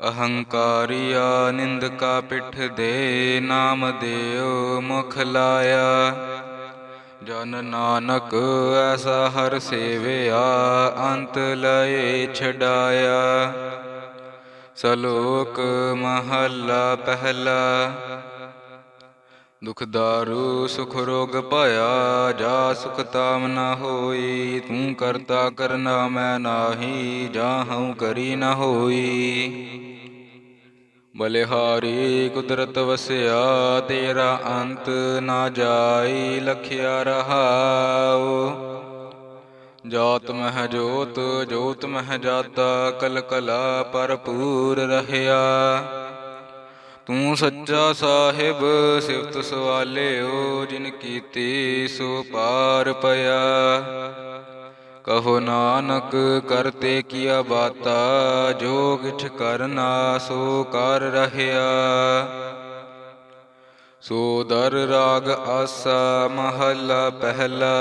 ਅਹੰਕਾਰੀਆ ਨਿੰਦਕਾ ਪਿੱਠ ਦੇ ਨਾਮ ਦਿਓ ਮੁਖ ਲਾਇਆ। ਜਨ ਨਾਨਕ ਐਸਾ ਹਰ ਸੇਵਿਆ, ਅੰਤ ਲਏ ਛਡਾਇਆ। ਸਲੋਕ ਮਹੱਲਾ ਪਹਿਲਾ, ਦੁਖ ਦਾਰੂ ਸੁਖ ਰੋਗ ਭਇਆ ਜਾ ਸੁਖ ਤਾਮ ਨਾ ਹੋਈ, ਤੂੰ ਕਰਤਾ ਕਰਨਾ ਮੈਂ ਨਾਹੀ ਜਾਹਉ ਕਰੀ ਨਾ ਹੋਈ। ਬਲਿਹਾਰੀ ਕੁਦਰਤ ਵਸਿਆ, ਤੇਰਾ ਅੰਤ ਨਾ ਜਾਈ, ਲਖਿਆ ਰਹਾਉ। ਜਾਤ ਮਹ ਜੋਤ ਜੋਤ ਮਹਿ ਜਾਤਾ ਕਲ ਕਲਾ ਭਰਪੂਰ ਰਹਿਆ। ਤੂੰ ਸੱਚਾ ਸਾਹਿਬ, ਸਿਫਤ ਸਵਾਲਿਓ, ਜਿਨ ਕੀਤੀ ਸੋ ਪਾਰ ਪਿਆ। ਕਹੋ ਨਾਨਕ ਕਰਤੇ ਕੀਆ ਬਾਤਾ, ਜੋ ਕਿਛ ਕਰਨਾ ਸੋ ਕਰ ਰਹਿਆ। ਸੋ ਦਰ ਰਾਗ ਆਸਾ ਮਹੱਲਾ ਪਹਿਲਾ,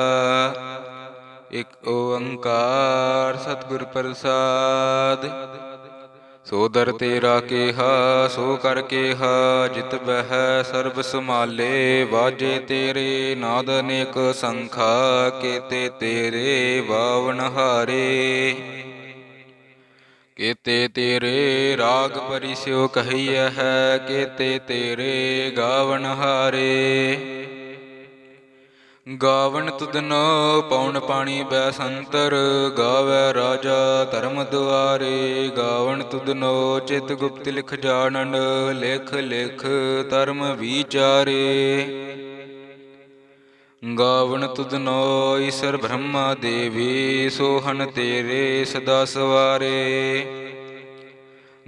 ਇਕ ਓੰਕਾਰ ਸਤਿਗੁਰ ਪ੍ਰਸਾਦ। ਸੋ ਦਰ ਤੇਰਾ ਕੇਹਾ, ਸੋ ਕਰ ਕੇਹਾ, ਜਿਤ ਬਹਿ ਸਰਬ ਸਮਾਲੇ ਵਾਜੇ ਤੇਰੇ ਨਾਦ ਅਨੇਕ ਸੰਖਾ, ਕੇਤੇ ਤੇਰੇ ਬਾਵਨ ਹਾਰੇ। ਕੇਤੇ ਤੇਰੇ ਰਾਗ ਪਰਿਸਿਓ ਕਹੀਐ ਹੈ, ਕੇਤੇ ਤੇਰੇ ਗਾਵਨ ਹਾਰੇ। ਗਾਵਣ ਤੁਧਨੋ ਪੌਣ ਪਾਣੀ ਬੈ ਸੰਤਰ, ਗਾਵੇ ਰਾਜਾ ਧਰਮ ਦੁਆਰੇ। ਗਾਵਣ ਤੁਧਨੋ ਚਿਤ ਗੁਪਤ ਲਿਖ ਜਾਣਨ, ਲਿਖ ਲਿਖ ਧਰਮ ਵਿਚਾਰੇ। ਗਾਵਣ ਤੁਧਨੋ ਈਸ਼ਰ ਬ੍ਰਹਮਾ ਦੇਵੀ, ਸੋਹਣ ਤੇਰੇ ਸਦਾ ਸਵਾਰੇ।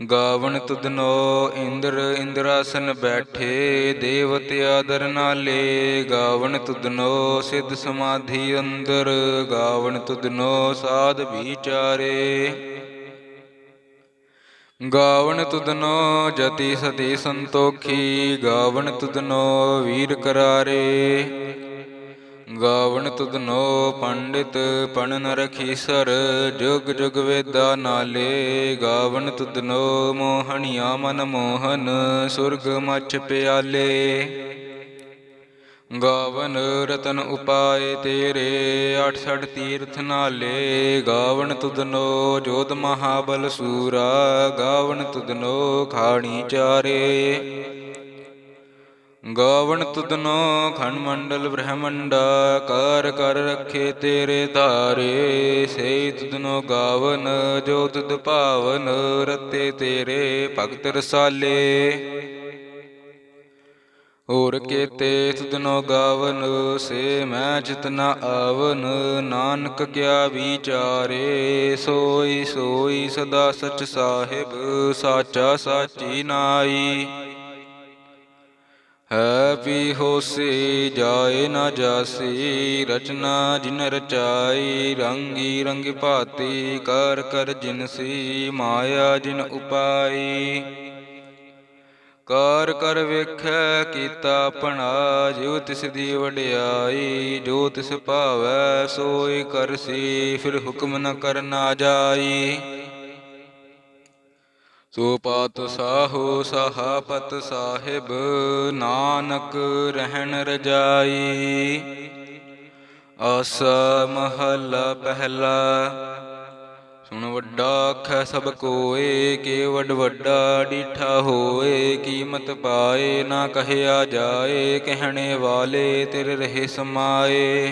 ਗਾਵਣ ਤੁਧਨੋ ਇੰਦਰ ਇੰਦਰਾਸਨ ਬੈਠੇ, ਦੇਵਤੇ ਆਦਰ ਨਾਲੇ। ਗਾਵਣ ਤੁਧਨੋ ਸਿੱਧ ਸਮਾਧੀ ਅੰਦਰ ਗਾਵਣ ਤੁਧਨੋ ਸਾਧ ਵਿਚਾਰੇ। ਗਾਵਣ ਤੁਧਨੋ ਜਤੀ ਸਤੀ ਸੰਤੋਖੀ ਗਾਵਣ ਤੁਧਨੋ ਵੀਰ ਕਰਾਰੇ। ਗਾਵਣ ਤੁਧਨੋ ਪੰਡਿਤ, ਪਣ ਨ ਰਖੀਸਰ ਜੁਗ ਜੁਗ ਵੇਦਾ ਨਾਲੇ। ਗਾਵਣ ਤੁਧਨੋ ਮੋਹਣੀਆ ਮਨ ਮੋਹਨ, ਸੁਰਗ ਮਛ ਪਿਆਲੇ। ਗਾਵਨ ਰਤਨ ਉਪਾਏ ਤੇਰੇ 68 ਤੀਰਥ ਨਾਲੇ। ਗਾਵਨ ਤੁਧਨੋ ਜੋਤ ਮਹਾਬਲ ਸੂਰਾ, ਗਾਵਣ ਤੁਧਨੋ ਖਾਣੀ ਚਾਰੇ। ਗਾਵਣ ਤੁਧਨੋ ਖੰਡ ਮੰਡਲ ਬ੍ਰਹਮੰਡਾ, ਕਰ ਕਰ ਰੱਖੇ ਤੇਰੇ ਧਾਰੇ। ਸੇ ਤੁਧਨੋ ਗਾਵਨ, ਜੋ ਤੁਧ ਭਾਵਨ, ਰਤੇ ਤੇਰੇ ਭਗਤ ਰਸਾਲੇ। ਹੋਰ ਕੇਤੇ ਤੁਧਨੋ ਗਾਵਨ, ਸੇ ਮੈਂ ਜਿਤਨਾ ਆਵਨ, ਨਾਨਕ ਕਿਆ ਵਿਚਾਰੇ। ਸੋਈ ਸੋਈ ਸਦਾ ਸਚ ਸਾਹਿਬ, ਸਾਚਾ ਸਾਚੀ ਨਾਈ। ਹੈ ਪੀ ਹੋਸੀ, ਜਾਏ ਨਾ ਜਾਸੀ, ਰਚਨਾ ਜਿਨ ਰਚਾਈ, ਰੰਗੀ ਰੰਗ ਭਾਤੀ, ਕਰ ਕਰ ਜਿਨਸੀ ਮਾਇਆ ਜਿਨ ਉਪਾਈ। ਕਰ ਕਰ ਵੇਖੈ, ਕੀਤਾ ਆਪਣਾ, ਜਿਉ ਤਿਸ ਦੀ ਵਡਿਆਈ, ਜੋ ਤਿਸ ਭਾਵੈ, ਸੋਈ ਕਰਸੀ ਫਿਰ ਹੁਕਮ ਨ ਕਰਨਾ ਜਾਈ। ਸੋਪਾਤ ਸਾਹੋ ਸਹਾਪਤ ਸਾਹਿਬ, ਨਾਨਕ ਰਹਿਣ ਰਜਾਈ। ਆਸ ਮਹੱਲਾ ਪਹਿਲਾ, ਸੁਣ ਵੱਡਾ ਆਖੈ ਸਭ ਕੋਏ, ਕੇ ਵੱਡ ਵੱਡਾ ਡੀਠਾ ਹੋਏ, ਕੀਮਤ ਪਾਏ, ਨਾ ਕਹਿਆ ਜਾਏ, ਕਹਿਣੇ ਵਾਲੇ ਤੇਰੇ ਰਹੇ ਸਮਾਏ।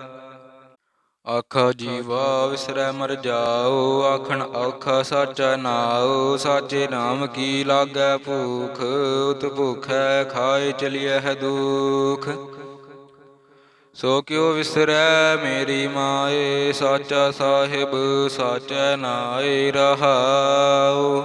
ਆਖਾ ਜੀਵਾ ਵਿਸਰੈ ਮਰ ਜਾਓ, ਆਖਣ ਔਖਾ ਸਾਚਾ ਨਾਉ, ਸਾਚੇ ਨਾਮ ਕੀ ਲਾਗੈ ਭੂਖ, ਉਤ ਭੁਖੈ ਖਾਏ ਚਲਿਐ ਹੈ ਦੁਖ। ਸੋ ਕਿਉ ਵਿਸਰੈ ਮੇਰੀ ਮਾਏ, ਸਾਚਾ ਸਾਹਿਬ ਸਾਚੈ ਨਾਏ ਰਹਾਉ।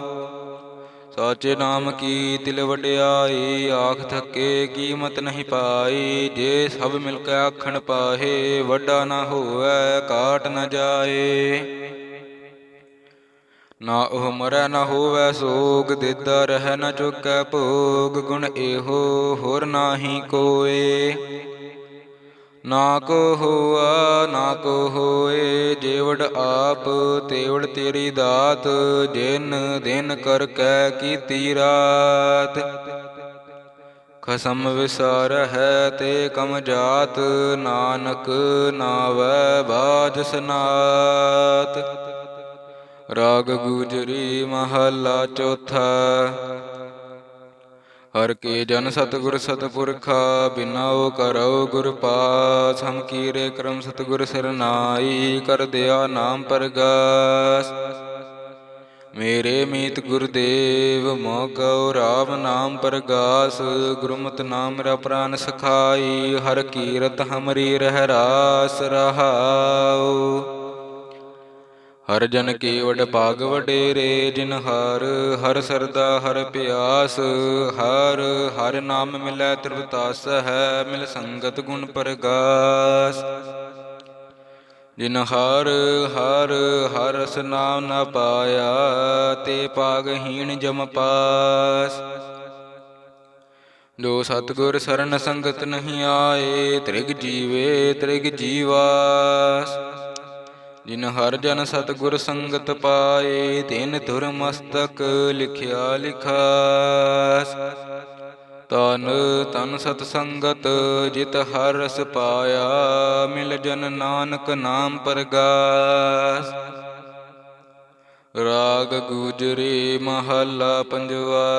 ਸਾਚੇ ਨਾਮ ਕੀ ਤਿਲ ਵਡਿਆਈ, ਆਖ ਥੱਕੇ ਕੀਮਤ ਨਹੀਂ ਪਾਈ। ਜੇ ਸਭ ਮਿਲ ਕੇ ਆਖਣ ਪਾਹੇ, ਵੱਡਾ ਨਾ ਹੋਵੇ, ਕਾਟ ਨਾ ਜਾਏ। ਨਾ ਉਹ ਮਰੈ, ਨਾ ਹੋਵੇ ਸੋਗ, ਦਿਦਾ ਰਹਿ ਨਾ ਚੁੱਕੈ ਭੋਗ। ਗੁਣ ਇਹੋ, ਹੋਰ ਨਾਹੀ ਕੋਏ। ਨਾ ਕੋ ਹੋਆ ਨਾ ਕੋ ਹੋਏ ਜੇਵੜ ਆਪ, ਤੇਵੜ ਤੇਰੀ ਦਾਤ ਜਿਨ ਦਿਨ ਕਰ ਕੈ ਕੀਤੀ ਰਾਤ। ਖਸਮ ਵਿਸਾਰ ਹੈ ਤੇ ਕਮ ਜਾਤ, ਨਾਨਕ ਨਾਵੈ ਬਾਜ ਸਨਾਤ। ਰਾਗ ਗੁਜਰੀ ਮਹੱਲਾ ਚੌਥਾ। ਹਰ ਕੇ ਜਨ ਸਤਿਗੁਰ ਸਤਿਪੁਰਖਾ, ਬਿਨਾਉ ਕਰਉ ਗੁਰ ਪਾਸ, ਹਮ ਕੀਰੇ ਕਰਮ ਸਤਿਗੁਰ ਸਰਨਾਈ ਕਰ ਦਿਆ ਨਾਮ ਪਰਗਾਸ। ਮੇਰੇ ਮੀਤ ਗੁਰਦੇਵ ਮੋ ਮੋਗਉ ਰਾਮ ਨਾਮ ਪਰਗਾਸ, ਗੁਰਮਤਿ ਨਾਮ ਮੇਰਾ ਪ੍ਰਾਨ ਸਖਾਈ, ਹਰ ਕੀਰਤ ਹਮਰੀ ਰਹਿ ਰਾਸ ਰਹਾਉ। ਹਰ ਜਨ ਕੀ ਵਡ ਭਾਗ ਵਡੇਰੇ, ਜਿਨ ਹਰ ਹਰ ਸਰਦਾ, ਹਰ ਪਿਆਸ, ਹਰ ਹਰ ਨਾਮ ਮਿਲੈ ਤ੍ਰਿਪਤਾਸ ਹੈ ਮਿਲ ਸੰਗਤ ਗੁਣ ਪਰਗਾਸ। ਜਿਨ ਹਰ ਹਰ ਹਰ ਸਨਾਮ ਨਾਮ ਨ ਪਾਇਆ, ਤੇ ਪਾਗਹੀਣ ਜਮ ਪਾਸ। ਜੋ ਸਤਗੁਰ ਸਰਨ ਸੰਗਤ ਨਹੀਂ ਆਏ, ਤ੍ਰਿਗ ਜੀਵੇ, ਤ੍ਰਿਗ ਜੀਵਾਸ। ਜਿਨ ਹਰ ਜਨ ਸਤਗੁਰ ਸੰਗਤ ਪਾਏ, ਤਿਨ ਧੁਰ ਮਸਤਕ ਲਿਖਿਆ ਲਿਖਾਸ। ਤਨ ਤਨ ਸਤ ਸੰਗਤ, ਜਿਤ ਹਰ ਰਸ ਪਾਇਆ, ਮਿਲ ਜਨ ਨਾਨਕ ਨਾਮ ਪਰਗਾਸ। ਰਾਗ ਗੁਜਰੀ ਮਹੱਲਾ ਪੰਜਵਾ।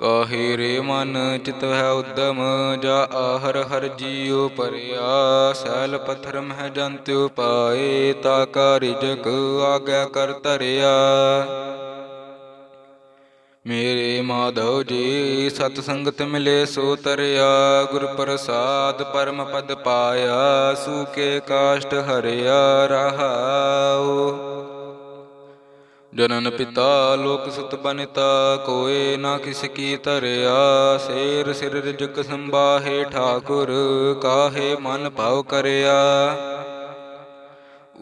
ਕਾਹੇ ਰੇ ਮਨ ਚਿਤ ਹੈ ਉਦਮ, ਜਾ ਆਹਰ ਹਰ ਜੀਉ ਪਰਿਆ। ਸੈਲ ਪਥਰ ਮਹਿ ਜੰਤਿਉ ਪਾਏ ਤਾ ਕਾ ਰਿਜਕ ਆਗਿਆ ਕਰ ਧਰਿਆ। ਮੇਰੇ ਮਾਧਵ ਜੀ, ਸਤ ਸੰਗਤ ਮਿਲੇ ਸੋ ਤਰਿਆ। ਗੁਰ ਪ੍ਰਸਾਦ ਪਰਮ ਪਦ ਪਾਇਆ ਸੂਕੇ ਕਾਸ਼ਟ ਹਰਿਆ ਰਹਾਉ। ਜਨਨ ਪਿਤਾ, ਲੋਕ ਸੁਤ ਬਨਿਤਾ, ਕੋਏ ਨਾ ਕਿਸ ਕੀ ਧਰਿਆ, ਸੇਰ ਸਿਰ ਰਿਜਕ ਸੰਬਾਹੇ ਠਾਕੁਰ ਕਾਹੇ ਮਨ ਭਾਉ ਕਰਿਆ।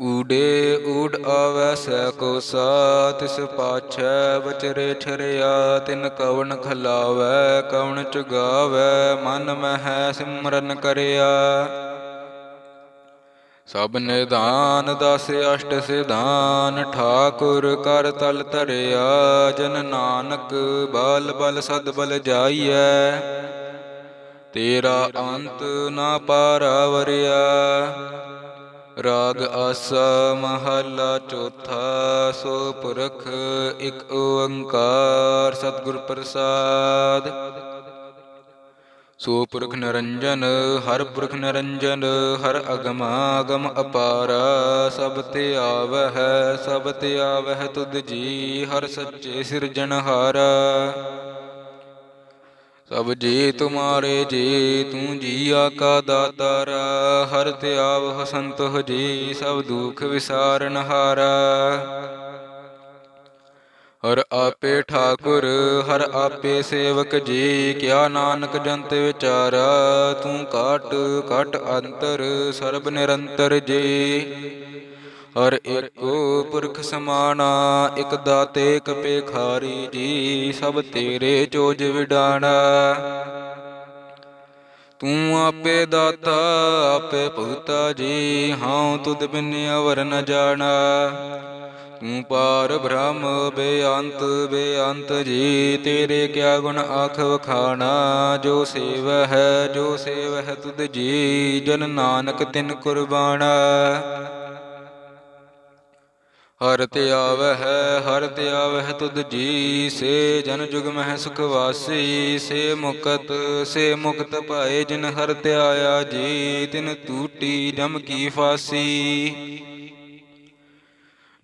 ਊਡੇ ਊੜ ਆਵੈ ਸੈ ਕੋ ਸਾ ਤਿਸ ਪਾਛੈ ਵਚਰੇ ਛਰਿਆ, ਤਿਨ ਕਵਣ ਖਲਾਵੈ, ਕਵਣ ਚੁਗਾਵੈ, ਮਨ ਮਹਿ ਸਿਮਰਨ ਕਰਿਆ। ਸਭ ਨਿਦਾਨ ਦਸ ਅਸ਼ਟ ਸਿਧਾਨ, ਠਾਕੁਰ ਕਰ ਤਲ ਧਰਿਆ, ਜਨ ਨਾਨਕ ਬਲ ਬਲ ਸਦ ਬਲ ਜਾਈਐ। ਤੇਰਾ ਅੰਤ ਨਾ ਪਾਰਾਵਰਿਆ ਰਾਗ ਆਸਾ ਮਹੱਲਾ ਚੌਥਾ, ਸੋ ਪੁਰਖ ਇਕ ਓੰਕਾਰ ਸਤਿਗੁਰ ਪ੍ਰਸਾਦ। ਸੋ ਪੁਰਖ ਨਿਰੰਜਨ, ਹਰ ਪੁਰਖ ਨਰੰਜਨ, ਹਰ ਅਗਮ ਅਗਮ ਅਪਾਰ, ਸਭ ਤੇ ਆਵਹਿ, ਸਭ ਤੇ ਆਵਹਿ ਤੁਧ ਜੀ, ਹਰ ਸੱਚੇ ਸਿਰਜਣਹਾਰਾ ਸਭ ਜੀ ਤੁਮਾਰੇ ਜੀ, ਤੂੰ ਜੀਆ ਕਾ ਦਾਤਾਰਾ, ਹਰ ਤੇ ਆਵ ਸੰਤੋ ਜੀ, ਸਭ ਦੁਖ ਵਿਸਾਰਨ ਹਾਰਾ ਆਪੇ ਠਾਕੁਰ ਹਰ ਆਪੇ ਸੇਵਕ ਜੀ। ਕਿਆ ਨਾਨਕ ਜੰਤ ਵਿਚਾਰਾ ਤੂੰ ਕਾਟ ਕਾਟ ਅੰਤਰ ਸਰਬ ਨਿਰੰਤਰ ਜੀ। ਹਰ ਏਕੋ ਪੁਰਖ ਸਮਾਨਾ ਇਕ ਦਾਤੇ ਇਕ ਪੇਖਾਰੀ ਜੀ। ਸਭ ਤੇਰੇ ਚੋਜ ਵਿਡਾਣਾ। ਤੂੰ ਆਪੇ ਦਾਤਾ ਆਪੇ ਭਗਤਾ ਜੀ। ਹਉ ਤੁਧ ਬਿਨ ਅਵਰ ਨ ਜਾਣਾ। ਪਾਰ ਬ੍ਰਹਮ ਬੇਅੰਤ ਬੇਅੰਤ ਜੀ, ਤੇਰੇ ਕਿਆ ਗੁਣ ਆਖ ਵਖਾਣਾ, ਜੋ ਸੇਵ ਹੈ, ਜੋ ਸੇਵ ਹੈ ਤੁਧ ਜੀ, ਜਨ ਨਾਨਕ ਤਿਨ ਕੁਰਬਾਨਾ। ਹਰ ਤੇ ਆਵਹਿ ਹਰ ਤੇ ਆਵਹਿ ਤੁਧ ਜੀ, ਸੇ ਜਨ ਜੁਗ ਮਹਿ ਸੁਖ ਵਾਸੀ, ਸੇ ਮੁਕਤ ਸੇ ਮੁਕਤ ਭਾਏ ਜਿਨ ਹਰ ਤੇ ਆਇਆ ਜੀ, ਤਿਨ ਟੂਟੀ ਜਮ ਕੀ ਫਾਸੀ।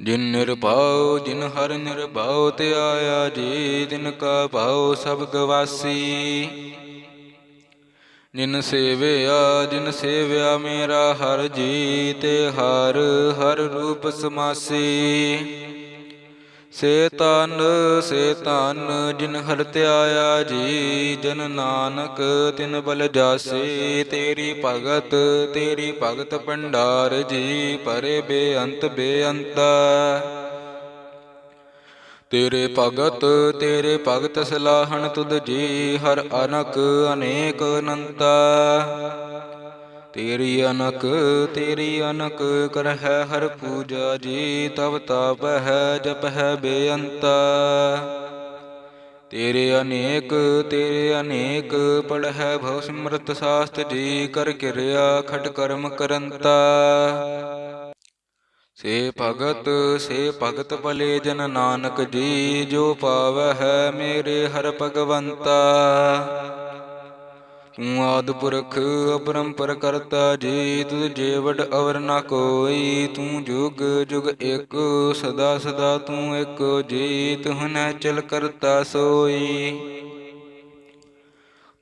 ਜਿਨ ਨਿਰਭਉ, ਜਿਨ ਹਰ ਨਿਰਭਉ, ਤੇ ਆਇਆ ਜੀ ਤਿਨ ਕਾ ਭਾਉ ਸਭ ਗਵਾਸੀ। ਜਿਨ ਸੇਵਿਆ ਜਿਨ ਸੇਵਿਆ ਮੇਰਾ ਹਰ ਜੀ, ਤੇ ਹਰ ਹਰ ਰੂਪ ਸਮਾਸੀ। ਸੇ ਤਨ ਸੇ ਤਨ ਜਿਨ ਹਰ ਧਿਆਇਆ ਜੀ, ਜਨ ਨਾਨਕ ਤਿਨ ਬਲ ਜਾਸੀ, ਤੇਰੀ ਭਗਤ ਤੇਰੀ ਭਗਤ ਭੰਡਾਰ ਜੀ, ਪਰੇ ਬੇਅੰਤ ਬੇਅੰਤ। ਤੇਰੇ ਭਗਤ ਤੇਰੇ ਭਗਤ ਸਲਾਹਣ ਤੁਧ ਜੀ, ਹਰ ਅਨਕ ਅਨੇਕ ਅਨੰਤਾ। ਤੇਰੀ ਅਨਕ ਤੇਰੀ ਅਨਕ ਕਰਹਿ ਹਰ ਪੂਜਾ ਜੀ, ਤਵ ਤਾਪ ਹੈ, ਜਪ ਹੈ ਬੇਅੰਤਾ। ਤੇਰੇ ਅਨੇਕ ਤੇਰੇ ਅਨੇਕ, ਪੜਹਿ ਭਉ ਸਿਮਰਤ ਸਾਸਤ ਜੀ, ਕਰ ਕਿਰਿਆ ਖਟ ਕਰਮ ਕਰੰਤਾ। ਸੇ ਭਗਤ ਸੇ ਭਗਤ ਭਲੇ ਜਨ ਨਾਨਕ ਜੀ, ਜੋ ਪਾਵਹਿ ਮੇਰੇ ਹਰ ਭਗਵੰਤਾ। ਤੂੰ ਆਦ ਪੁਰਖ ਅਪਰੰਪਰ ਕਰਤਾ, ਜੀ ਤੁਧ ਜੀਵੜ ਅਵਰ ਨਾ ਕੋਈ, ਤੂੰ ਜੁਗ ਜੁਗ ਇੱਕ, ਸਦਾ ਸਦਾ ਤੂੰ ਇੱਕ ਜੀ ਤੁਹ ਨੈ ਚਲ ਕਰਤਾ ਸੋਈ।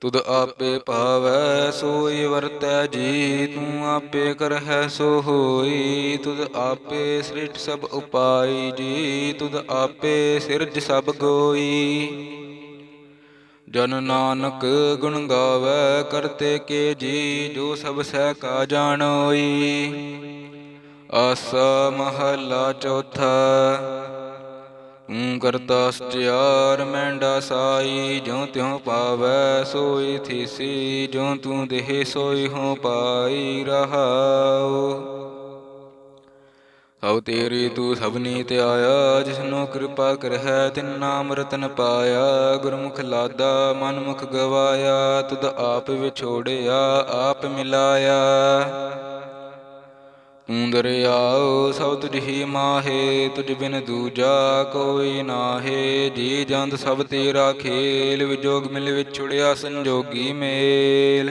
ਤੁਧ ਆਪੇ ਭਾਵੈ, ਸੋਈ ਵਰਤੈ, ਜੀ ਤੂੰ ਆਪੇ ਕਰਹਿ ਸੋ ਹੋਈ ਤੁਧ ਆਪੇ ਸ੍ਰਿਸ਼ਟ ਸਭ ਉਪਾਈ, ਜੀ ਤੁਧ ਆਪੇ ਸਿਰਜ ਸਭ ਗੋਈ। ਜਨ ਨਾਨਕ ਗੁਣ ਗਾਵੇ ਕਰਤੇ ਕੇ ਜੀ, ਜੋ ਸਭ ਸਹਿ ਕਾ ਜਾਣੋਈ ਆਸਾ ਮਹਲਾ ਚੌਥਾ ਤੂੰ ਕਰਤਾ ਸਚਿਆਰ ਮੈਂਡਾ ਸਾਈ, ਜਿਉ ਤਿਉ ਪਾਵੈ ਸੋਈ ਥੀਸੀ, ਜਿਉ ਤੂੰ ਦੇਹ ਸੋਈ ਹੋ ਪਾਈ ਰਹਾਉ। ਸਭ ਤੇਰੀ ਤੂੰ ਸਭਨੀ ਤੇ ਆਇਆ, ਜਿਸਨੂੰ ਕਿਰਪਾ ਕਰਹਿ, ਤਿਨ ਨਾਮ ਰਤਨ ਪਾਇਆ, ਗੁਰਮੁਖ ਲਾਦਾ ਮਨ ਮੁਖ ਗਵਾਇਆ, ਤੁਧ ਆਪ ਵਿਛੋੜਿਆ, ਆਪ ਮਿਲਾਇਆ। ਤੂੰ ਦਰਿਆਉ ਸਭ ਤੁਝ ਹੀ ਮਾਹੇ, ਤੁਝ ਬਿਨ ਦੂਜਾ ਕੋਈ ਨਾਹੇ, ਜੀ ਜੰਦ ਸਭ ਤੇਰਾ ਖੇਲ, ਵਿਜੋਗ ਮਿਲ ਵਿਛੁੜਿਆ ਸੰਜੋਗੀ ਮੇਲ।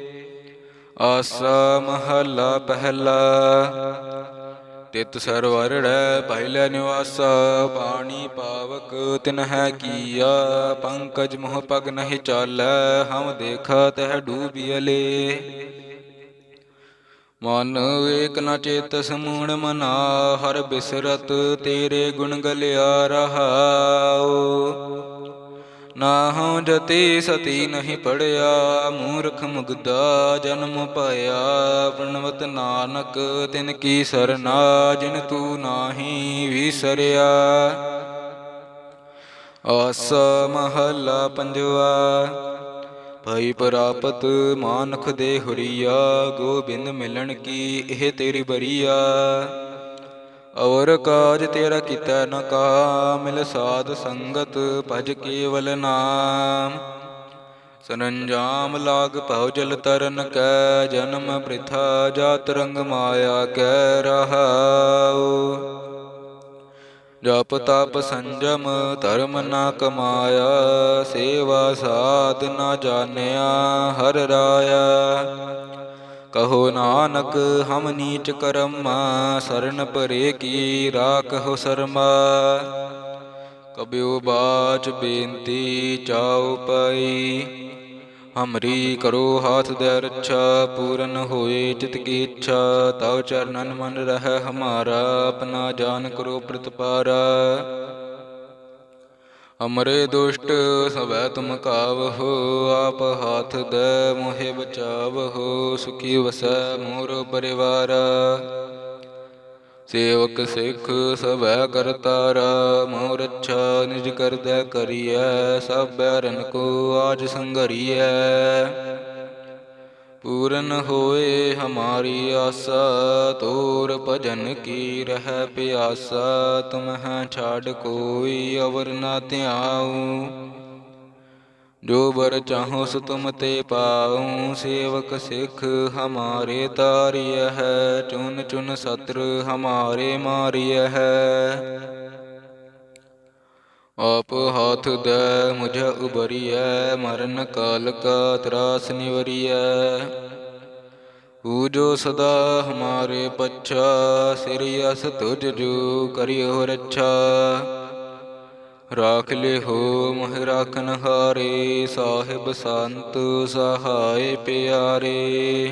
ਆਸਾ ਮਹਲਾ ਪਹਿਲਾ। ਤਿਤ ਸਰਵਰੜੈ ਪਹਿਲੇ ਨਿਵਾਸਾ। ਪਾਣੀ ਪਾਵਕ ਤਿਨ ਹੈ ਕੀਆ। ਪੰਕਜ ਮੋਹ ਪਗ ਨਹੀਂ ਚਾਲੈ। ਹਮ ਦੇਖਾ ਤਹ ਡੂਬਿਅਲੇ ਮਨ ਏਕ ਨ ਚੇਤ ਸਮੂਣ ਮਨਾ। ਹਰ ਬਿਸਰਤ ਤੇਰੇ ਗੁਣ ਗਲਿਆ ਰਹਾਉ। ਨਾਹਉ ਜਤੀ ਸਤੀ ਨਹੀਂ ਪੜਿਆ, ਮੂਰਖ ਮੁਗਦਾ ਜਨਮ ਪਾਇਆ। ਪ੍ਰਣਵਤ ਨਾਨਕ ਤਿਨ ਕੀ ਸਰਨਾ, ਜਿਨ ਤੂੰ ਨਾਹੀ ਵਿਸਰਿਆ। ਆਸ ਮਹੱਲਾ ਪੰਜਵਾ, ਭਈ ਪ੍ਰਾਪਤ ਮਾਨਖ ਦੇ ਹੁਰੀਆ, ਗੋਬਿੰਦ ਮਿਲਣ ਕੀ ਇਹ ਤੇਰੀ ਬਰੀਆ। ਔਰ ਕਾਜ ਤੇਰਾ ਕੀਤਾ ਨ ਕਾ ਸਾਧ ਸੰਗਤ ਭਜ ਕੇਵਲ ਨਾਮ। ਸਰੰਜਾਮ ਲਾਗ ਭਉ ਜਲ ਤਰਨ ਕੈ, ਜਨਮ ਪ੍ਰਿਥਾ ਜਾਤ ਰੰਗ ਮਾਇਆ ਕੈ ਰਹਾਉ। ਜਪ ਤਪ ਸੰਜਮ ਧਰਮ ਨਾ ਕਮਾਇਆ, ਸੇਵਾ ਸਾਧ ਨਾ ਜਾਣਿਆ ਹਰ ਰਾਇਆ। ਕਹੋ ਨਾਨਕ, ਹਮ ਨੀਚ ਕਰਮ, ਸਰਨ ਪਰੇ ਕੀ ਰਾਖਹੁ ਸਰਮਾ। ਕਬਿਓ ਬਾਚ ਬੇਨਤੀ ਚਾਉ ਪਈ, ਹਮਰੀ ਕਰੋ ਹਾਥ ਦੇ ਰੱਛਾ ਪੂਰਨ ਹੋਏ ਚਿਤ ਕੀ ਇੱਛਾ। ਤਉ ਚਰਨਨ ਮਨ ਰਹਿ ਹਮਾਰਾ, ਆਪਣਾ ਜਾਨ ਕਰੋ ਪ੍ਰਤਪਾਰਾ। ਅਮਰੇ ਦੁਸ਼ਟ ਸਭੈ ਤੁਮ ਕਾਵਹੋ, ਆਪ ਹਾਥ ਦੇ ਮੋਹਿ ਬਚਾਵਹੋ, ਸੁਖੀ ਵਸੈ ਮੋਰ ਪਰਿਵਾਰ। ਸੇਵਕ ਸਿੱਖ ਸਭੈ ਕਰਤਾਰਾ ਮੋਰ ਅੱਛਾ ਨਿਜ ਕਰਦੈ ਕਰੀਐ, ਸਭ ਬੈਰਨ ਕੋ ਆਜ ਸੰਗਰੀਐ ਪੂਰਨ ਹੋਏ ਹਮਾਰੀ ਆਸਾ, ਤੋਰ ਭਜਨ ਕੀ ਰਹਿ ਪਿਆਸਾ ਤੁਮਹਿ ਛਾੜ ਕੋਈ ਅਵਰ ਨਾ ਧਿਆਉ। ਜੋ ਬਰ ਚਾਹੋ ਸੋ ਤੁਮ ਤੇ ਪਾਉ, ਸੇਵਕ ਸਿੱਖ ਹਮਾਰੇ ਤਾਰਿਯ ਹੈ, ਚੁਨ ਚੁਨ ਸਤਰ ਹਮਾਰੇ ਮਾਰਿਯ ਹੈ। ਆਪ ਹਾਥ ਦੇ, ਮੁਝ ਉਬਰੀਐ ਮਰਨ ਕਾਲ ਕਾ ਤਰਾਸ ਨਿਵਰੀਐ। ਜੋ ਸਦਾ ਹਮਾਰੇ ਪੱਛਾ, ਸਿਰ ਅਸ ਤੁਜ ਜੋ ਕਰਿਓ ਰੱਛਾ। ਰਾਖ ਲਿਹੋ ਮੋਹਿ ਰਾਖਨ ਹਾਰੇ ਸਾਹਿਬ ਸੰਤ ਸਹਾਇ ਪਿਆਰੇ।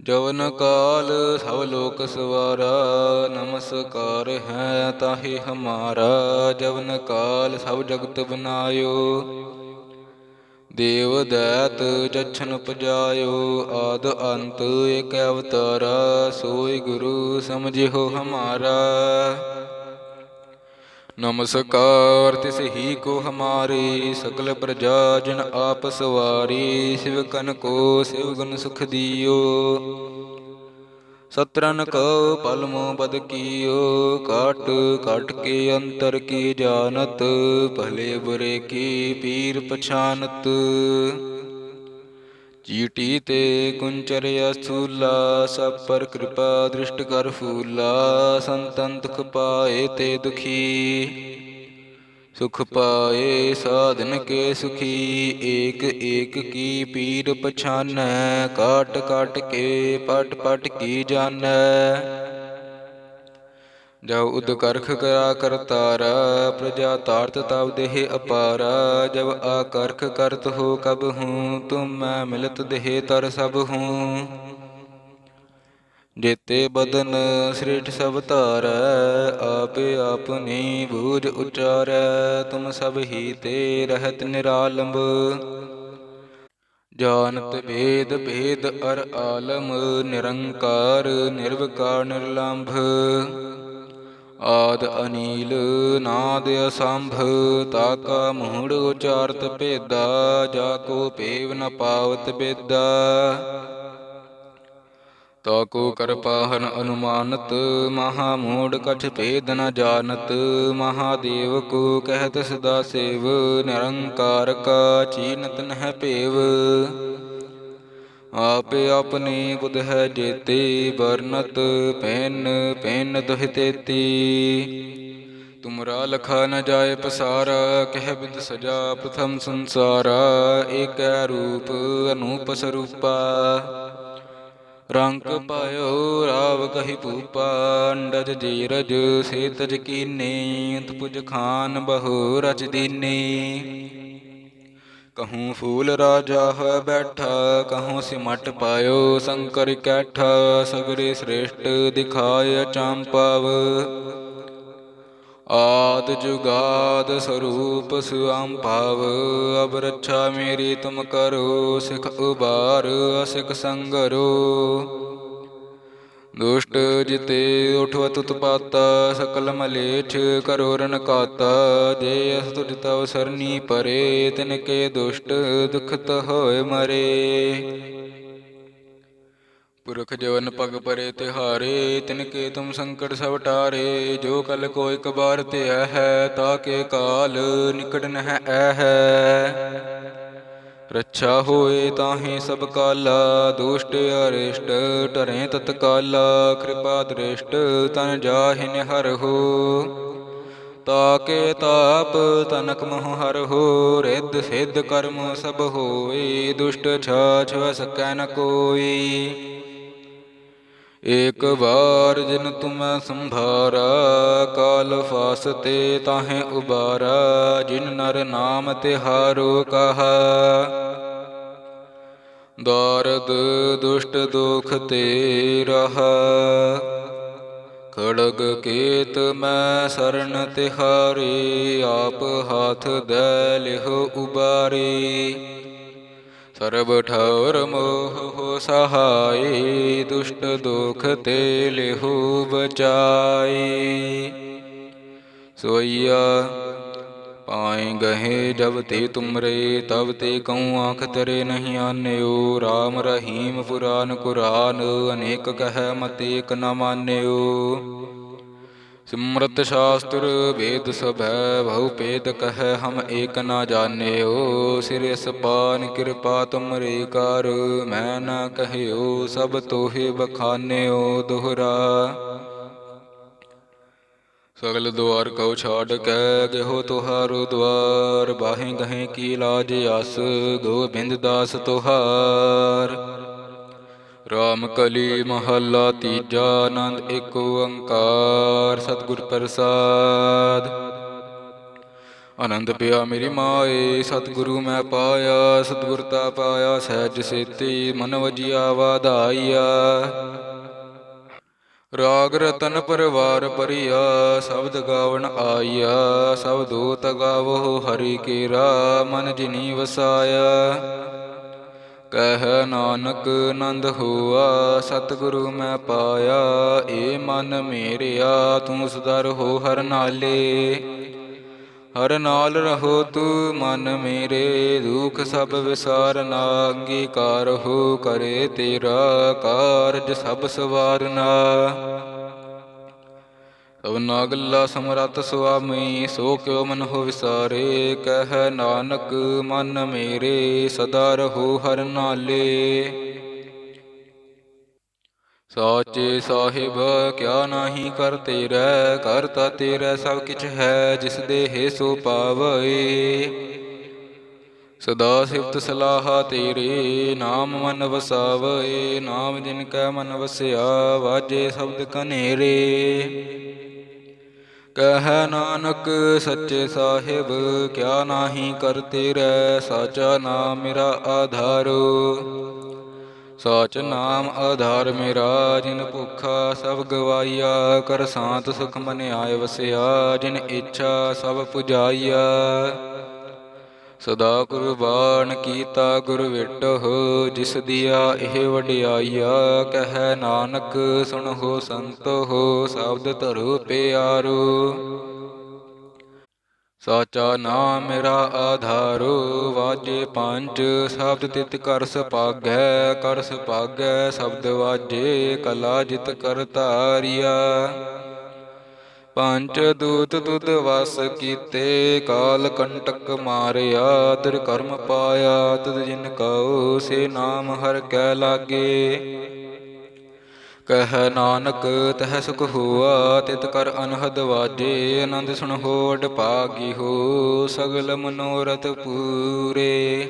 ਜਵਨ ਕਾਲ ਸਭ ਲੋਕ ਸਵਾਰਾ, ਨਮਸਕਾਰ ਹੈ ਤਾਹੇ ਹਮਾਰਾ, ਜਵਨ ਕਾਲ ਸਭ ਜਗਤ ਬਨਾਇਓ। ਦੇਵ ਦੈਤ ਜਛਨ ਪਜਾਇਓ, ਆਦ ਅੰਤ ਏਕ ਅਵਤਾਰਾ, ਸੋਈ ਗੁਰੂ ਸਮਝਿਓ ਹਮਾਰਾ। ਨਮਸਕਾਰ, ਤਿਸ ਹੀ ਕੋ ਹਮਾਰੇ ਸਕਲ ਪ੍ਰਜਾ, ਜਨ ਆਪ ਸਵਾਰੀ, ਸਿਵ ਕਨ ਕੋ, ਸਿਵ ਗੁਣ ਸੁਖ ਦਿਓ। ਸਤਰਨ ਕੋ ਪਲਮੋ ਬਦ ਕੀਓ, ਕਾਟ ਕਾਟ ਕੇ ਅੰਤਰ ਕੀ ਜਾਣਤ, ਭਲੇ ਬੁਰੇ ਕੀ ਪੀਰ ਪਛਾਨਤ। ਚੀਟੀ ਤੇ ਕੁੰਚਰ ਅਸੂਲਾ, ਸਭ ਪਰ ਕਿਰਪਾ ਦ੍ਰਿਸ਼ਟ ਕਰ ਫੂਲਾ, ਸੰਤਨ ਦੁਖ ਪਾਏ ਤੇ ਦੁਖੀ। ਸੁਖ ਪਾਏ ਸਾਧਨ ਕੇ ਸੁਖੀ, ਏਕ ਏਕ ਕੀ ਪੀਰ ਪਛਾਨੈ, ਕਾਟ ਕਾਟ ਕੇ ਪਟ ਪਟ ਕੀ ਜਾਣੈ ਜਬ ਉਦ ਕਰਖ ਕਰਾ ਕਰਤਾਰਾ ਪ੍ਰਜਾ ਤਾਰਤ ਤਬ ਦੇਹ ਅਪਾਰਾ, ਜਬ ਆਕਰਖ ਕਰਤ ਹੋ ਕਬ ਹੂੰ, ਤੁਮ ਮੈਂ ਮਿਲਤ ਦੇਹ ਤਰ ਸਭ ਹੂੰ। ਜੇਤੇ ਬਦਨ ਸ੍ਰਿਠ ਸਭ ਧਾਰੈ, ਆਪੇ ਆਪਨੀ ਬੂਝ ਉਚਾਰ, ਤੁਮ ਸਭ ਹੀ ਤੇ ਰਹਿਤ ਨਿਰਾਲੰਬ। ਜਾਨਤ ਵੇਦ ਭੇਦ ਅਰ ਆਲਮ, ਨਿਰੰਕਾਰ, ਨਿਰਵਕਾਰ, ਨਿਰਲੰਭ। ਆਦ ਅਨੀਲ ਨਾਦ ਅਸੰਭ, ਤਾਕਾ ਮੂੜ ਉਚਾਰਤ ਭੇਦਾ, ਜਾ ਕੋ ਪੇਵ ਨ ਪਾਵਤ ਬੇਦਾ। ਤਾਕੋ ਕਰਪਾਹਨ ਅਨੁਮਾਨਤ, ਮਹਾ ਮੂੜ ਕਛ ਭੇਦ ਨ ਜਾਣਤ ਮਹਾਦੇਵ ਕੋ ਕਹਿਤ ਸਦਾ ਸੇਵ, ਨਿਰੰਕਾਰ ਕਾ ਚੀਨਤ ਨਹਿ ਭੇਵ। ਆਪੇ ਆਪਨੇ ਬੁਧ ਹੈ ਜੇਤੇ, ਵਰਨਤ ਪੈਨ ਪੈਨ ਦੁਹਿ ਤੇਤੀ। ਤੁਮਰਾ ਲਖਾ ਨ ਜਾਏ ਪਸਾਰਾ, ਕਹਿ ਬਿਦ ਸਜਾ ਪ੍ਰਥਮ ਸੰਸਾਰਾ, ਏਕੈ ਰੂਪ ਅਨੂਪ ਸਰੂਪਾ। ਰੰਗ ਪਾਇਓ, ਰਾਵ ਕਹੀ ਭੂਪਾ, ਅੰਡਜ ਜੀਰਜ ਸੇ ਤਜ ਕੀਨੇ ਤੁਜ ਖਾਨ ਬਹੁ ਰਚ ਦੀਨੇ। ਕਹੂੰ ਫੂਲ ਰਾਜਾ ਹੈ ਬੈਠਾ, ਕਹੂੰ ਸਿਮਟ ਪਾਇਓ ਸ਼ੰਕਰ ਕੈਠਾ, ਸਗਰੇ ਸ੍ਰੇਸ਼ਟ ਦਿਖਾਇ ਚਾਂਪਾਵ ਆਦ ਜੁਗਾਦ ਸਰੂਪ ਸੁਆਮ ਭਾਵ, ਅਬ ਰੱਛਾ ਮੇਰੀ ਤੁਮ ਕਰੋ, ਸਿਖ ਉਬਾਰ ਅਸਿਖ ਸੰਗਰੋ। ਦੁਸ਼ਟ ਜਿਤੇ ਉਠਵਤ ਉਤਪਾਤਾ ਸਕਲ ਮਲੇਛ ਕਰੋ ਰਨ ਕਾਤਾ ਜੇ ਅਸ ਤੁਜ ਤਵ ਸਰਨੀ ਪਰੇ, ਤਿਨ ਕੇ ਦੁਸ਼ਟ ਦੁਖਤ ਹੋਏ ਮਰੇ। ਪੁਰਖ ਜਵਨ ਪਗ ਪਰੇ ਤਿਹਾਰੇ, ਤਿਨ ਕੇ ਤੁਮ ਸੰਕਟ ਸਭ ਟਾਰੇ, ਜੋ ਕਲ ਕੋ ਇਕ ਬਾਰ ਤੇ ਹੈ ਤਾਕੇ ਕਾਲ ਨਿਕਟ ਨਹਿ ਹੈ। ਰੱਛਾ ਹੋਏ ਤਾਹੇ ਸਭ ਕਾਲਾ, ਦੁਸ਼ਟ ਅਰਿਸ਼ਟ ਟਰੇ ਤਤਕਾਲਾ, ਕਿਰਪਾ ਦ੍ਰਿਸ਼ਟ, ਤਨ ਜਾਹਿ ਹਰ ਹੋ। ਤਾਕੇ ਤਾਪ ਤਨਕ ਮੋਹ ਹਰ ਹੋ, ਰਿੱਧ ਸਿੱਧ ਕਰਮ ਸਭ ਹੋਏ, ਦੁਸ਼ਟ ਛਾਛ ਸਕੈ ਨ ਕੋਈ। ਏਕ ਵਾਰ ਜਿਨ ਤੁਮੈ ਸੰਭਾਰਾ, ਕਾਲ ਫਾਸਤੇ ਤਾਹੇ ਉਬਾਰਾ, ਜਿਨ ਨਰ ਨਾਮ ਤਿਹਾਰੋ ਕਹਾ। ਦਰਦ, ਦੁਸ਼ਟ, ਦੁਖ ਤੇ ਰਹਾ। ਖੜਗ ਕੇਤ ਮੈਂ ਸਰਨ ਤਿਹਾਰੇ, ਆਪ ਹਾਥ ਦੇ ਲਿਹ ਉਬਾਰੀ। ਸਰਬ ਠੌਰ ਮੋਹ ਹੋ ਸਹਾਈ, ਦੁਸ਼ਟ ਦੁਖ ਤੇ ਲਿਹੂ ਬਚਾਈ। ਸੋਈਆ, ਪਾਏ ਗਹੇ ਜਬ ਤੇ ਤੁਮਰੇ, ਤਬ ਤੇ ਕਉ ਆਖ ਤਰੇ ਨਹੀਂ ਆਨਿਓ? RAM ਰਹੀਮ ਪੁਰਾਨ ਕੁਰਾਨ, ਅਨੇਕ ਕਹੈ ਮਤ ਏਕ ਨ ਮਾਨਿਓ। ਸਿਮਰਤ ਸ਼ਾਸਤਰ ਵੇਦ ਸਭੈ, ਬਹੁ ਭੇਦ ਕਹੈ ਹਮ ਏਕ ਨਾ ਜਾਣਿਓ। ਸਿਰ ਸਪਾਨ ਕਿਰਪਾ ਤੁਮਰੇ ਕਰ, ਮੈਂ ਨਾ ਕਹਿਓ ਸਭ ਤੋਹੇ ਬਖਾਨਿਓ ਦੁਹਰਾ। ਸਗਲ ਦੁਆਰ ਕਉ ਛਾੜ ਕੈ ਗਇਓ ਤੁਹਾਰੋ ਦੁਆਰ, ਬਾਹੇ ਗਹੇ ਕੀ ਲਾਜ ਅਸ ਗੋਬਿੰਦ ਦਾਸ ਤੁਹਾਰ। ਰਾਮ ਕਲੀ ਮਹੱਲਾ ਤੀਜਾ ਆਨੰਦ ਏਕ ਓੰਕਾਰ, ਸਤਿਗੁਰ ਪ੍ਰਸਾਦ। ਆਨੰਦ ਪਿਆ ਮੇਰੀ ਮਾਏ, ਸਤਿਗੁਰੂ ਮੈਂ ਪਾਇਆ ਸਤਿਗੁਰਤਾ ਪਾਇਆ, ਸਹਿਜ ਸੇਤੀ ਮਨ ਵਜਿਆ ਵਾਧਾਈਆ। ਰਾਗ ਰਤਨ ਪਰਵਾਰ ਪਰਿਆ ਸ਼ਬਦ ਗਾਵਣ ਆਇਆ ਸਭ ਦੂਤ ਗਾਵੋ ਹਰੀ ਕੇਰਾ, ਮਨ ਜਿਨੀ ਵਸਾਇਆ। ਕਹਿ ਨਾਨਕ ਆਨੰਦ ਹੋਆ, ਸਤਿਗੁਰੂ ਮੈਂ ਪਾਇਆ, ਏ ਮਨ ਮੇਰਿਆ, ਤੂੰ ਸਦਰ ਹੋ ਹਰ ਨਾਲੇ। ਹਰ ਨਾਲ ਰਹੋ ਤੂੰ ਮਨ ਮੇਰੇ, ਦੁਖ ਸਭ ਵਿਸਾਰਨਾ ਅੰਗੀਕਾਰ ਹੋ ਕਰੇ ਤੇਰਾ ਕਾਰਜ ਸਭ ਸਵਾਰਨਾ। ਸਭਨਾ ਨਾਗਲਾ ਸਮਰਤ ਸੁਆਮੀ, ਸੋ ਕਿਉ ਮਨ ਹੋ ਵਿਸਾਰੇ? ਕਹਿ ਨਾਨਕ, ਮਨ ਮੇਰੇ ਸਦਾ ਰਹੋ ਹਰ ਨਾਲੇ। ਸਾਚੇ ਸਾਹਿਬ, ਕਿਆ ਨਾਹੀ ਕਰ ਤੇਰਾ? ਕਰਤਾ ਤੇਰਾ ਸਭ ਕਿਛ ਹੈ, ਜਿਸ ਦੇ ਹੈ ਸੋ ਪਾਵੈ। ਸਦਾ ਸਿਫਤ ਸਲਾਹਾ ਤੇਰੇ, ਨਾਮ ਮਨ ਵਸਾਵੈ। ਨਾਮ ਜਿਨ ਕੈ ਮਨ ਵਸਿਆ, ਵਾਜੇ ਸ਼ਬਦ ਕਨੇਰੇ। ਕਹਿ ਨਾਨਕ, ਸੱਚੇ ਸਾਹਿਬ, ਕਿਆ ਨਾਹੀ ਕਰ ਤੇਰਾ, ਸਾਚਾ ਨਾਮ ਮੇਰਾ ਆਧਾਰ। ਸਾਚ ਨਾਮ ਆਧਾਰ ਮੇਰਾ, ਜਿਨ ਭੁਖਾ ਸਭ ਗਵਾਈਆ, ਕਰ ਸਾਤ ਸੁਖ ਮਨ ਆਏ ਵਸਿਆ, ਜਿਨ ਇੱਛਾ ਸਭ ਪੁਜਾਈਆ। ਸਦਾ ਕੁਰਬਾਨ ਕੀਤਾ ਗੁਰ ਵਿਟਹੁ, ਜਿਸ ਦੀਆ ਇਹ ਵਡਿਆਈਆ, ਕਹਿ ਨਾਨਕ ਸੁਣੋ ਸੰਤੋ ਸ਼ਬਦ ਧਰੋ ਪਿਆਰੋ। ਸਾਚਾ ਨਾਮ ਮੇਰਾ ਆਧਾਰੋ, ਵਾਜੇ ਪੰਜ, ਸ਼ਬਦ ਤਿਤ ਕਰ ਸੁਭਾਗੈ ਕਰ ਸੁਭਾਗੈ ਸ਼ਬਦ ਵਾਜੇ, ਕਲਾ ਜਿਤ ਕਰ ਧਾਰਿਆ ਪੰਜ ਦੂਤ ਤੁਧ ਵਸ ਕੀਤੇ, ਕਾਲ ਕੰਟਕ ਮਾਰਿਆ ਦਰ ਕਰਮ ਪਾਇਆ ਤਦ ਜਿਨ ਕਉ, ਸੇ ਨਾਮ ਹਰ ਕੈ ਲਾਗੇ। ਕਹਿ ਨਾਨਕ, ਤਹ ਸੁਖ ਹੋਆ, ਤਿਤ ਕਰ ਅਨਹਦ ਵਾਜੇ ਆਨੰਦ ਸੁਣ ਹੋੜ ਭਾਗੀ ਹੋ, ਸਗਲ ਮਨੋਰਥ ਪੂਰੇ।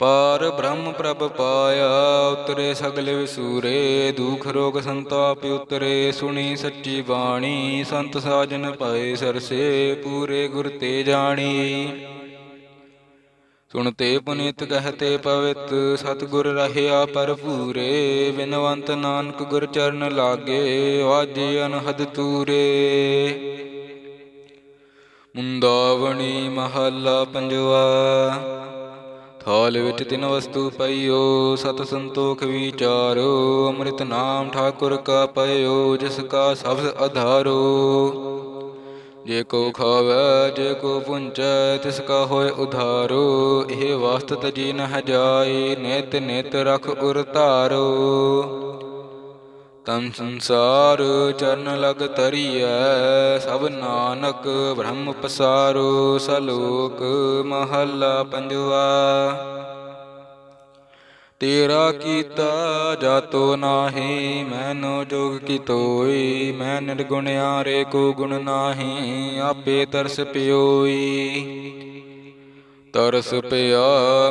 ਪਾਰ ਬ੍ਰਹਮ ਪ੍ਰਭ ਪਾਇਆ, ਉਤਰੇ ਸਗਲ ਵਿਸੂਰੇ, ਦੁਖ ਰੋਗ ਸੰਤਾਪ ਉਤਰੇ, ਸੁਣੀ ਸੱਚੀ ਬਾਣੀ, ਸੰਤ ਸਾਜਨ ਪਾਏ ਸਰਸੇ, ਪੂਰੇ ਗੁਰ ਤੇ ਜਾਣੀ। ਸੁਣਤੇ ਪੁਨੀਤ ਕਹਤੇ ਪਵਿੱਤ, ਸਤਿਗੁਰ ਰਹਿਆ ਭਰਪੂਰੇ, ਬਿਨਵੰਤ ਨਾਨਕ ਗੁਰ ਚਰਨ ਲਾਗੇ, ਵਾਜੇ ਅਨਹਦ ਤੂਰੇ। ਮੁੰਦਾਵਣੀ ਮਹੱਲਾ ਪੰਜਵਾ ਥਾਲ ਵਿੱਚ ਤਿਨ ਵਸਤੂ ਪਈਓ, ਸਤ ਸੰਤੋਖ ਵਿਚਾਰੋ, ਅੰਮ੍ਰਿਤ ਨਾਮ ਠਾਕੁਰ ਕਾ ਪਇਓ, ਜਿਸ ਕਾ ਸਬਦ ਆਧਾਰੋ ਜੇ ਕੋ ਖਾਵੈ, ਜੇ ਕੋ ਪੁੰਚੈ, ਤਿਸ ਕਾ ਹੋਏ ਉਧਾਰੋ। ਇਹ ਵਾਸਤਤ ਜੀ ਨਹ ਜਾਏ ਨਿਤ ਨਿਤ ਰਖ ਉਰ ਧਾਰੋ। ਤਨ ਸੰਸਾਰ ਚਰਨ ਲਗ ਤਰੀਐ ਸਭ ਨਾਨਕ ਬ੍ਰਹਮ ਪਸਾਰੋ, ਸਲੋਕ ਮਹੱਲਾ ਪੰਜਵਾ। ਤੇਰਾ ਕੀਤਾ ਜਾਤੋ ਨਾਹੀ, ਮੈਨੋ ਜੋਗ ਕੀ ਤੋਈ ਮੈਂ ਨਿਰਗੁਣਿਆ ਰੇ ਕੋ ਗੁਣ ਨਾਹੀ, ਆਪੇ ਤਰਸ ਪਿਓਈ। ਤਰਸ ਪਿਆ,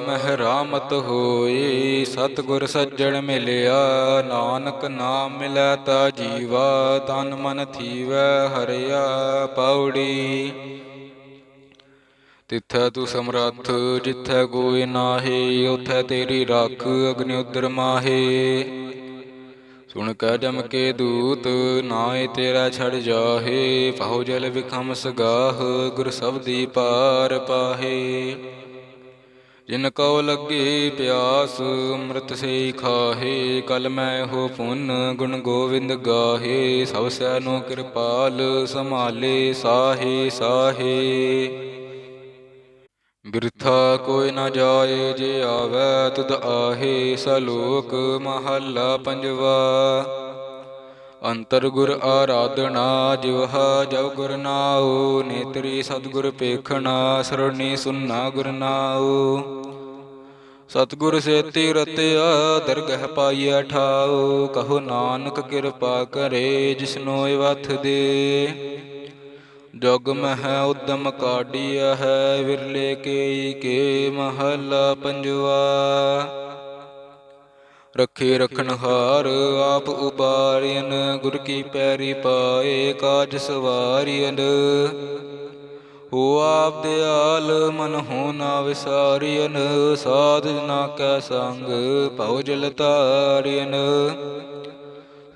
ਮਹਿਰਾਮਤ ਹੋਈ, ਸਤਿਗੁਰ ਸੱਜਣ ਮਿਲਿਆ, ਨਾਨਕ ਨਾਮ ਮਿਲੈ ਤਾ ਜੀਵਾ ਤਨ ਮਨ ਥੀਵੈ ਹਰਿਆ ਪੌੜੀ ਤਿੱਥੈ ਤੂੰ ਸਮਰੱਥ, ਜਿੱਥੈ ਕੋਈ ਨਾਹੀ, ਉਥੈ ਤੇਰੀ ਰੱਖ ਅਗਨਿ ਉਦਰ ਮਾਹੇ। ਸੁਣ ਕੈ ਜਮ ਕੇ ਦੂਤ ਨਾਏ ਤੇਰਾ ਛੜ ਜਾਹੇ, ਪਾਹੁ ਜਲ ਵਿਖਮ ਸਗਾਹ ਗੁਰ ਸਬਦੀ ਪਾਰ ਪਾਹੇ। ਜਿਨ ਕਉ ਲੱਗੇ ਪਿਆਸ, ਅੰਮ੍ਰਿਤ ਸੇ ਖਾਹੇ, ਕਲ ਮੈਂ ਹੋ ਪੁੰਨ ਗੁਣ ਗੋਵਿੰਦ ਗਾਹੇ, ਸਭ ਸੈ ਕਿਰਪਾਲ ਸੰਭਾਲੇ, ਸਾਹੇ ਸਾਹੇ। ਬਿਰਥਾ ਕੋਈ ਨਾ ਜਾਏ ਜੇ ਆਵੈ ਤੁਧ ਆਹੇ ਸਲੋਕ ਮਹੱਲਾ ਪੰਜਵਾ। ਅੰਤਰ ਗੁਰ ਆਰਾਧਨਾ ਜਿਵਹਾ ਜਬ ਗੁਰ ਨਾਉ, ਨੇਤਰੀ ਸਤਗੁਰ ਪੇਖਣਾ ਸਰਣੀ ਸੁਨਾ ਗੁਰ ਨਾਉ। ਸਤਗੁਰ ਸੇਤੀ ਰਤਿਆ, ਦਰਗਹ ਪਾਈਐ ਠਾਉ, ਕਹੋ ਨਾਨਕ ਕਿਰਪਾ ਕਰੇ ਜਿਸਨੋ ਵਥ ਦੇ। ਜੁਗ ਮਹਿ ਉਦਮ ਕਾਢੀਆ ਹੈ, ਵਿਰਲੇ ਕੇ ਕੇ ਮਹੱਲਾ ਪੰਜਵਾ। ਰੱਖੇ ਰਖਣ ਹਾਰ ਆਪ ਉਬਾਰਿਨ ਗੁਰ ਕੀ ਪੈਰੀ ਪਾਏ ਕਾਜ ਸਵਾਰਿਨ ਹੋ ਆਪ ਦਿਆਲ ਮਨ ਹੋ ਨਾ ਵਿਸਾਰਿਨ ਸਾਧ ਨਾ ਕੈ ਸੰਗ ਭਉ ਜਲ ਤਾਰਿਨ